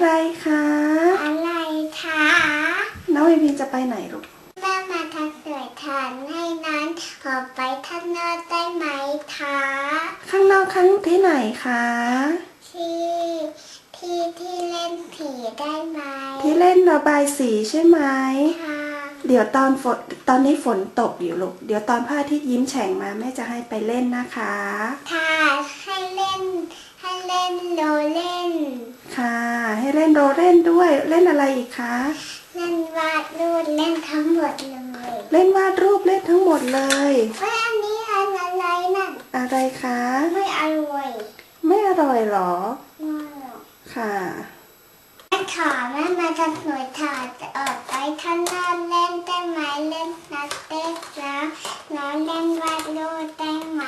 อะไรคะ อะไรคะน้องวิพีนจะไปไหนลูกแม่มาทักสวยฐานให้นั้นขอไปท่างนอกได้ไหมคะ ข้างนอกข้างที่ไหนคะ ที่ที่ที่เล่นผีได้ไหม ที่เล่นระบายสีใช่ไหมค่ะเดี๋ยวตอนฝนตอนนี้ฝนตกอยู่ลูก เดี๋ยวตอนพระอาทิตย์ยิ้มแฉ่งมาแม่จะให้ไปเล่นนะคะ ค่ะ นโรลเล่นด้วยเล่นอะไรอีกคะ เล่นวาดรูปเล่นทั้งหมดเลย เล่นวาดรูปเล่นทั้งหมดเลยเฮ้ยอันนี้อันอะไรนั่นอะไรคะ ไม่อร่อย ไม่อร่อยเหรอไม่อร่อยค่ะแม่ขาแม่มาทำสวยทานจะออกไปท่านนอกเล่นได้ไหมเล่นนักเต้นนะน้องเล่นวาดรูปได้ไหม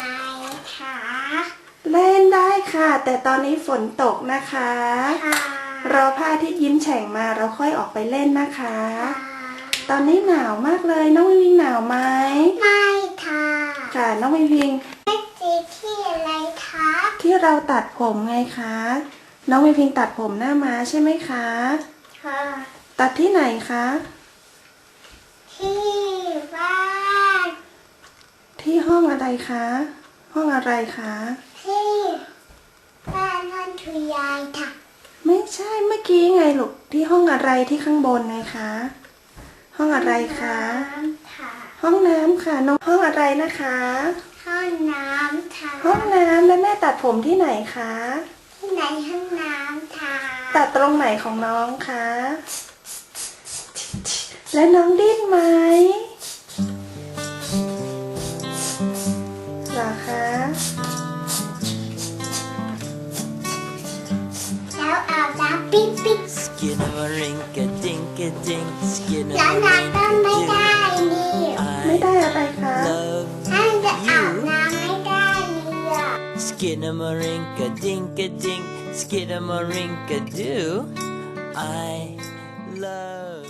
คะเล่นได้ค่ะ แต่ตอนนี้ฝนตกนะคะค่ะ รอพระอาทิตย์ยิ้มแฉ่งมาเราค่อยออกไปเล่นนะคะ ตอนนี้หนาวมากเลยน้องวิวิงหนาวไหมไม่ค่ะค่ะน้องวิวิงไม่จีที่อะไรคะที่เราตัดผมไงคะน้องวิวิงตัดผมหน้าม้าใช่ไหมคะค่ะตัดที่ไหนคะที่บ้านที่ห้องอะไรคะห้องอะไรคะที่บ้านนอนทุยายค่ะไม่ ใช่เมื่อกี้ไงลูกที่ห้องอะไรที่ข้างบนไงคะ ห้องอะไรคะน้ำค่ะห้องน้ำค่ะน้องห้องอะไรนะคะ ห้องน้ำค่ะ ห้องน้ำแล้วแม่ตัดผมที่ไหนคะที่ไหนห้องน้ำค่ะ ตัดตรงไหนของน้องคะ และน้องดิ้นไหม ปิ๊กปิ๊ก Skin of a rink a dink a dink, skin of แล้ว a น้ำก็ rink ไม่ a ได้ dink. นี่ ไม่ I ได้อะไรคะ love ถ้าจะอาบน้ำไม่ได้นี่อะ skin of a rink a dink a dink, skin of a rink a do. I love.